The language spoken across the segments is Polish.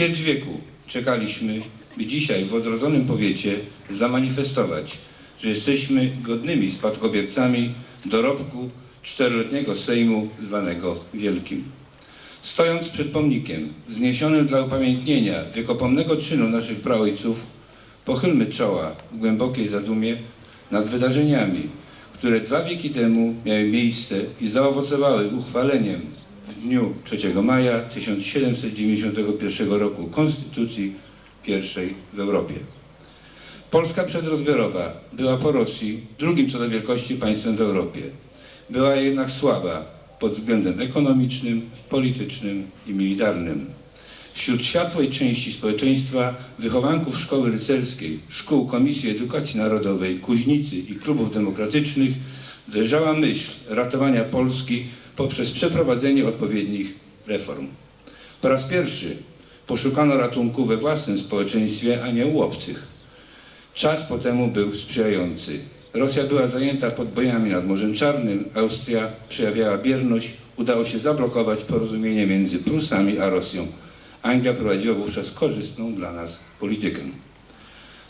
Ćwierć wieku czekaliśmy, by dzisiaj w odrodzonym powiecie zamanifestować, że jesteśmy godnymi spadkobiercami dorobku czteroletniego Sejmu zwanego Wielkim. Stojąc przed pomnikiem wzniesionym dla upamiętnienia wiekopomnego czynu naszych praojców, pochylmy czoła w głębokiej zadumie nad wydarzeniami, które dwa wieki temu miały miejsce i zaowocowały uchwaleniem w dniu 3 maja 1791 roku Konstytucji pierwszej w Europie. Polska przedrozbiorowa była po Rosji drugim co do wielkości państwem w Europie. Była jednak słaba pod względem ekonomicznym, politycznym i militarnym. Wśród światłej części społeczeństwa wychowanków szkoły rycerskiej, szkół Komisji Edukacji Narodowej, Kuźnicy i klubów demokratycznych dojrzała myśl ratowania Polski poprzez przeprowadzenie odpowiednich reform. Po raz pierwszy poszukano ratunku we własnym społeczeństwie, a nie u obcych. Czas po temu był sprzyjający. Rosja była zajęta podbojami nad Morzem Czarnym, Austria przejawiała bierność, udało się zablokować porozumienie między Prusami a Rosją. Anglia prowadziła wówczas korzystną dla nas politykę.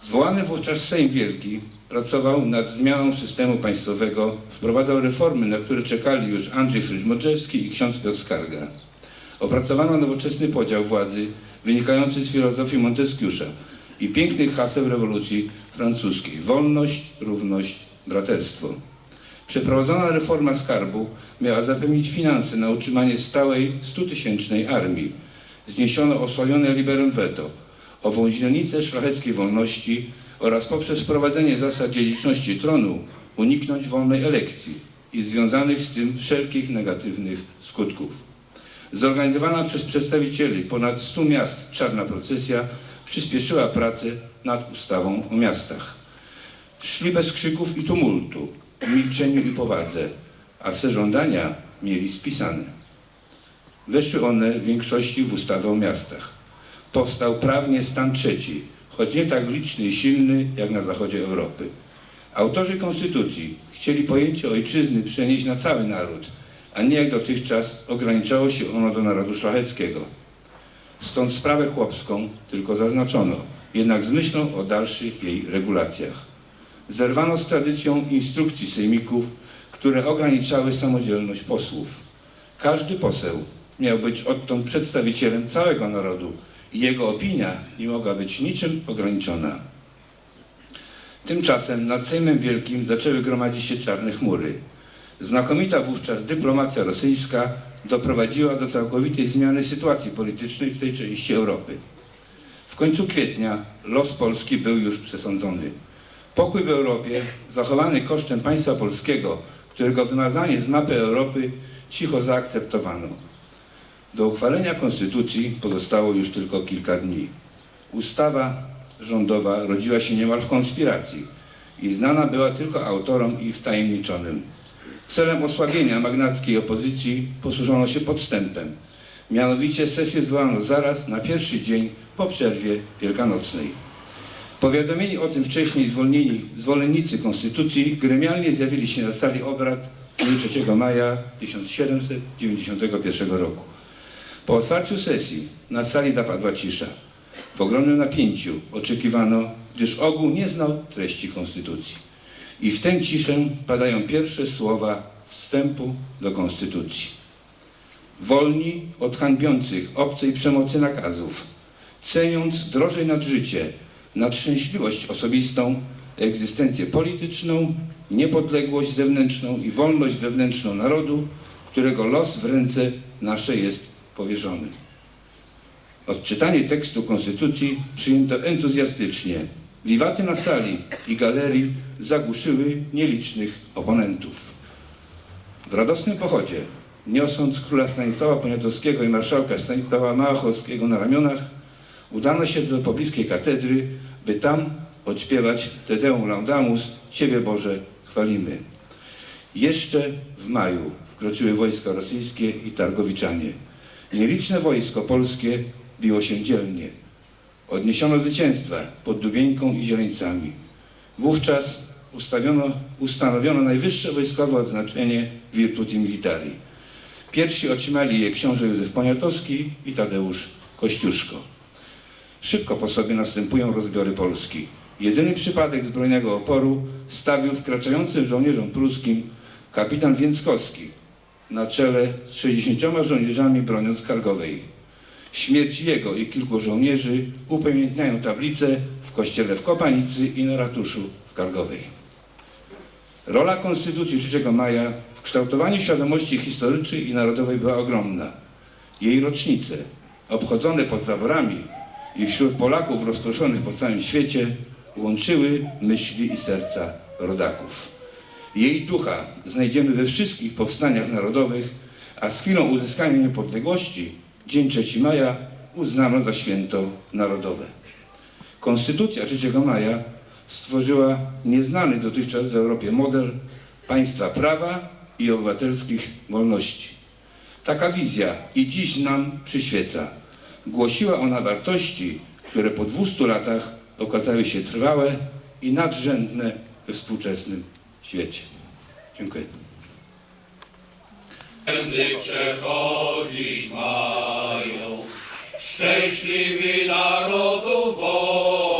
Zwołany wówczas Sejm Wielki pracował nad zmianą systemu państwowego, wprowadzał reformy, na które czekali już Andrzej Frydź-Modrzewski i ksiądz Piotr Skarga. Opracowano nowoczesny podział władzy wynikający z filozofii Monteskiusza i pięknych haseł rewolucji francuskiej. Wolność, równość, braterstwo. Przeprowadzona reforma skarbu miała zapewnić finanse na utrzymanie stałej 100-tysięcznej armii. Zniesiono osławione liberum veto, ową źrenicę szlacheckiej wolności oraz poprzez wprowadzenie zasad dziedziczności tronu uniknąć wolnej elekcji i związanych z tym wszelkich negatywnych skutków. Zorganizowana przez przedstawicieli ponad 100 miast czarna procesja przyspieszyła pracę nad ustawą o miastach. Szli bez krzyków i tumultu, w milczeniu i powadze, a swe żądania mieli spisane. Weszły one w większości w ustawę o miastach. Powstał prawnie stan trzeci, choć nie tak liczny i silny jak na zachodzie Europy. Autorzy konstytucji chcieli pojęcie ojczyzny przenieść na cały naród, a nie jak dotychczas ograniczało się ono do narodu szlacheckiego. Stąd sprawę chłopską tylko zaznaczono, jednak z myślą o dalszych jej regulacjach. Zerwano z tradycją instrukcji sejmików, które ograniczały samodzielność posłów. Każdy poseł miał być odtąd przedstawicielem całego narodu jego opinia nie mogła być niczym ograniczona. Tymczasem nad Sejmem Wielkim zaczęły gromadzić się czarne chmury. Znakomita wówczas dyplomacja rosyjska doprowadziła do całkowitej zmiany sytuacji politycznej w tej części Europy. W końcu kwietnia los Polski był już przesądzony. Pokój w Europie, zachowany kosztem państwa polskiego, którego wymazanie z mapy Europy cicho zaakceptowano. Do uchwalenia konstytucji pozostało już tylko kilka dni. Ustawa rządowa rodziła się niemal w konspiracji i znana była tylko autorom i wtajemniczonym. Celem osłabienia magnackiej opozycji posłużono się podstępem. Mianowicie sesję zwołano zaraz na pierwszy dzień po przerwie wielkanocnej. Powiadomieni o tym wcześniej zwolnieni zwolennicy konstytucji gremialnie zjawili się na sali obrad w dniu 3 maja 1791 roku. Po otwarciu sesji na sali zapadła cisza. W ogromnym napięciu oczekiwano, gdyż ogół nie znał treści konstytucji. I w tę ciszę padają pierwsze słowa wstępu do konstytucji. Wolni od hańbiących obcej przemocy nakazów, ceniąc drożej nad życie, nad szczęśliwość osobistą, egzystencję polityczną, niepodległość zewnętrzną i wolność wewnętrzną narodu, którego los w ręce nasze jest powierzony. Odczytanie tekstu Konstytucji przyjęto entuzjastycznie. Wiwaty na sali i galerii zagłuszyły nielicznych oponentów. W radosnym pochodzie, niosąc króla Stanisława Poniatowskiego i marszałka Stanisława Małachowskiego na ramionach, udano się do pobliskiej katedry, by tam odśpiewać Te Deum Laudamus, Ciebie Boże chwalimy. Jeszcze w maju wkroczyły wojska rosyjskie i targowiczanie. Nieliczne wojsko polskie biło się dzielnie. Odniesiono zwycięstwa pod Dubieńką i Zieleńcami. Wówczas ustawiono, ustanowiono najwyższe wojskowe odznaczenie Virtuti Militari. Pierwsi otrzymali je książę Józef Poniatowski i Tadeusz Kościuszko. Szybko po sobie następują rozbiory Polski. Jedyny przypadek zbrojnego oporu stawił wkraczającym żołnierzom pruskim kapitan Więckowski na czele z 60 żołnierzami broniąc Kargowej. Śmierć jego i kilku żołnierzy upamiętniają tablice w kościele w Kopanicy i na ratuszu w Kargowej. Rola Konstytucji 3 maja w kształtowaniu świadomości historycznej i narodowej była ogromna. Jej rocznice, obchodzone pod zaborami i wśród Polaków rozproszonych po całym świecie, łączyły myśli i serca rodaków. Jej ducha znajdziemy we wszystkich powstaniach narodowych, a z chwilą uzyskania niepodległości, dzień 3 maja, uznano za święto narodowe. Konstytucja 3 maja stworzyła nieznany dotychczas w Europie model państwa prawa i obywatelskich wolności. Taka wizja i dziś nam przyświeca. Głosiła ona wartości, które po 200 latach okazały się trwałe i nadrzędne we współczesnym świecie. Dziękuję. Tędy przechodzić mają szczęśliwi narodu wodze,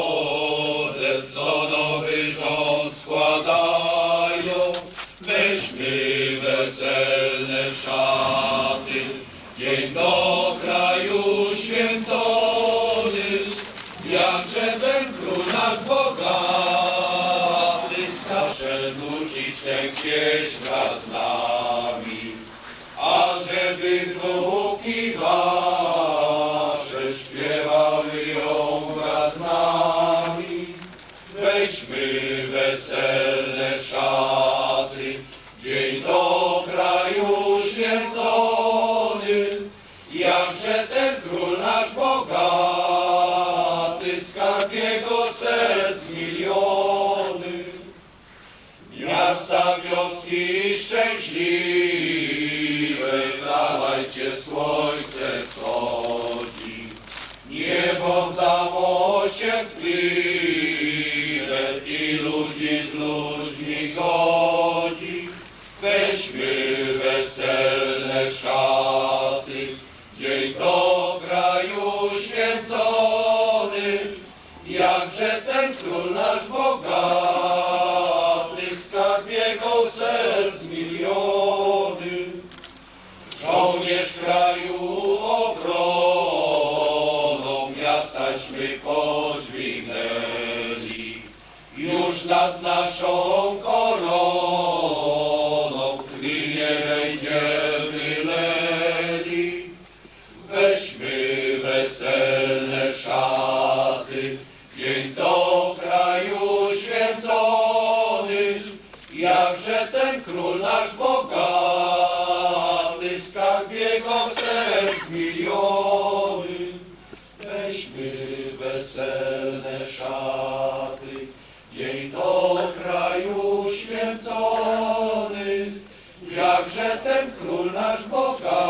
nucić tę pieśń wraz z. szczęśliwe, stawajcie, słońce schodzi. Niebo zdało się tkliwe Kraju obroną miastaśmy podźwignęli, już nad naszą koroną ten król nasz bogaty,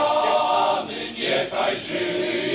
stany, niechaj żyje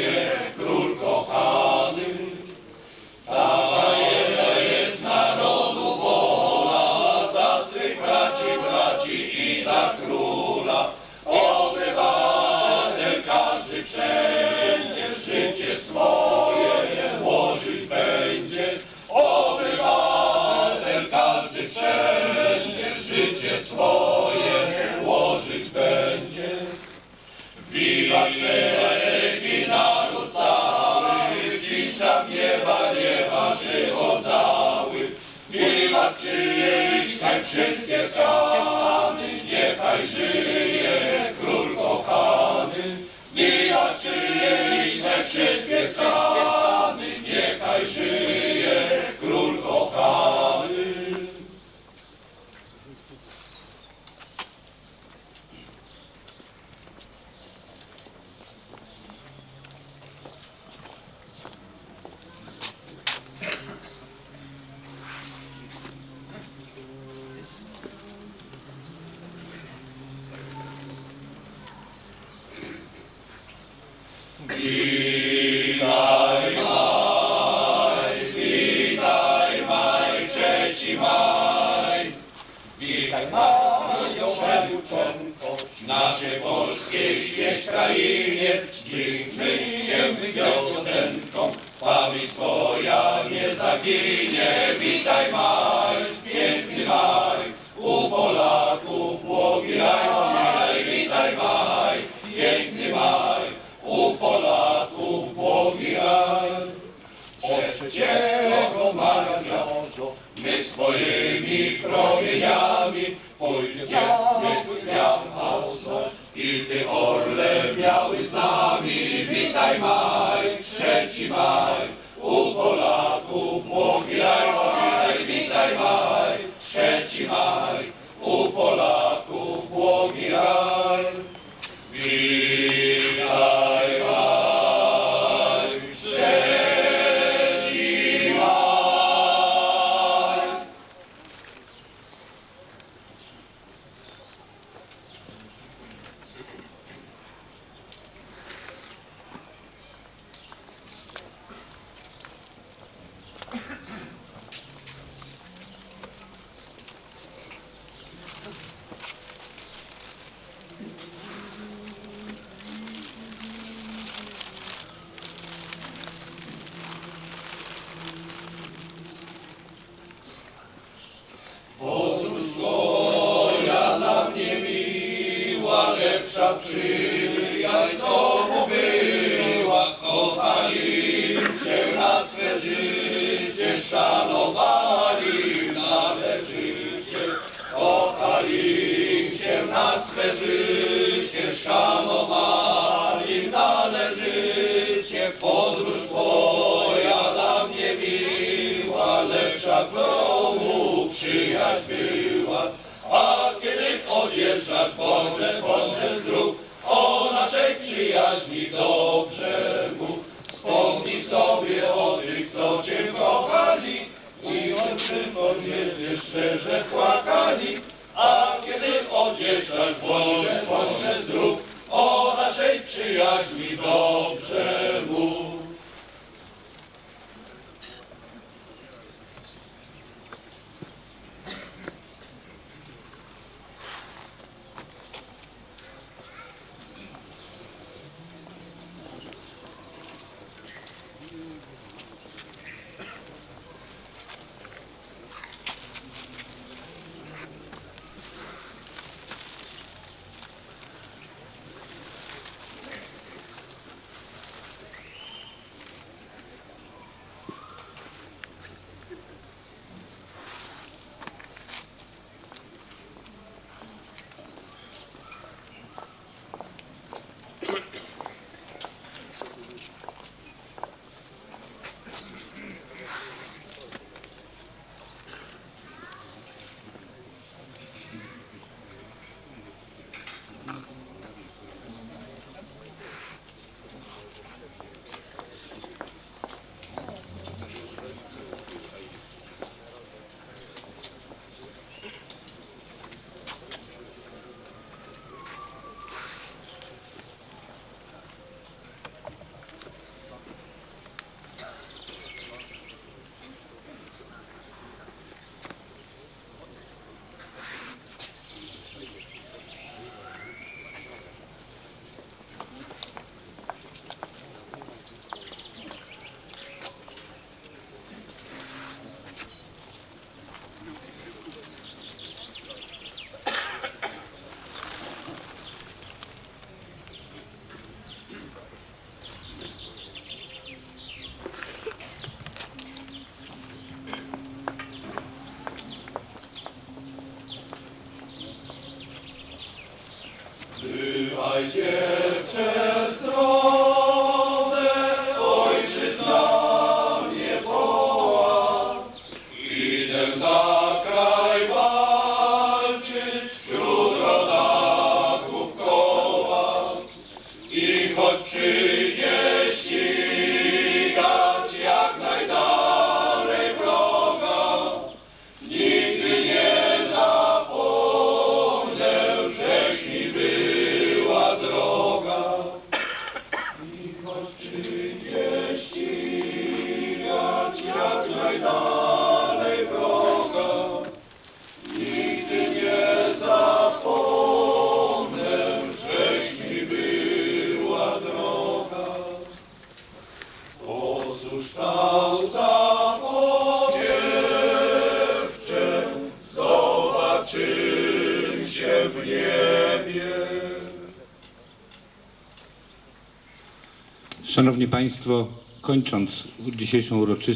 Przyjrzyj się pamięć twoja nie zaginie. Witaj maj, piękny maj, u Polaków błogi raj. Witaj maj, piękny maj, u Polaków błogi raj. Przed ciebie, my swoimi promieniami pójdziemy. biały z nami, witaj maj, trzeci maj, u Polaków młogi, witaj maj, trzeci maj. Christ be. Ojciec. Szanowni Państwo, kończąc dzisiejszą uroczystość,